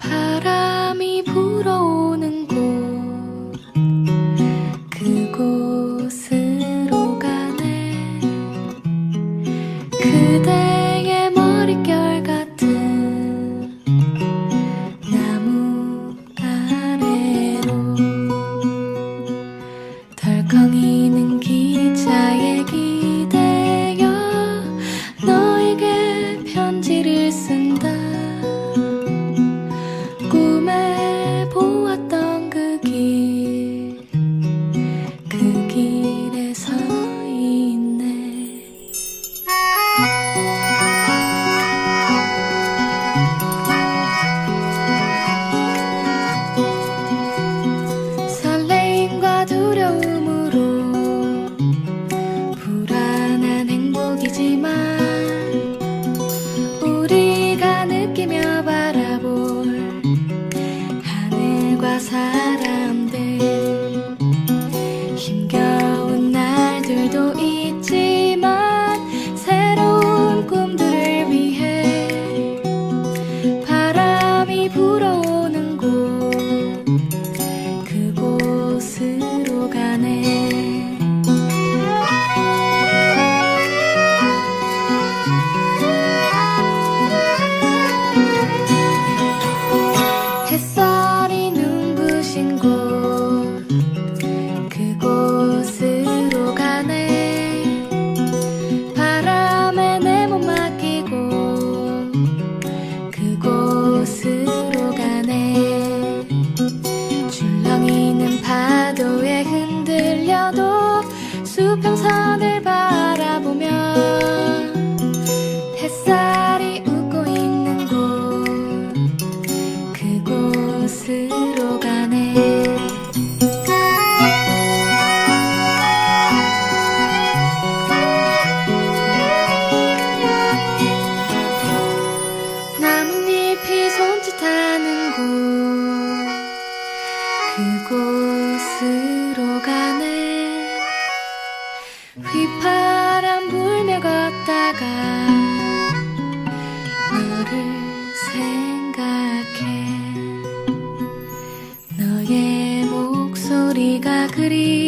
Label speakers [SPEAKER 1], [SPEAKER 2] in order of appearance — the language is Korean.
[SPEAKER 1] 바람이 불어오는 곳 그곳으로 가네. 그대 그곳으로 가네. 휘파 네가 그리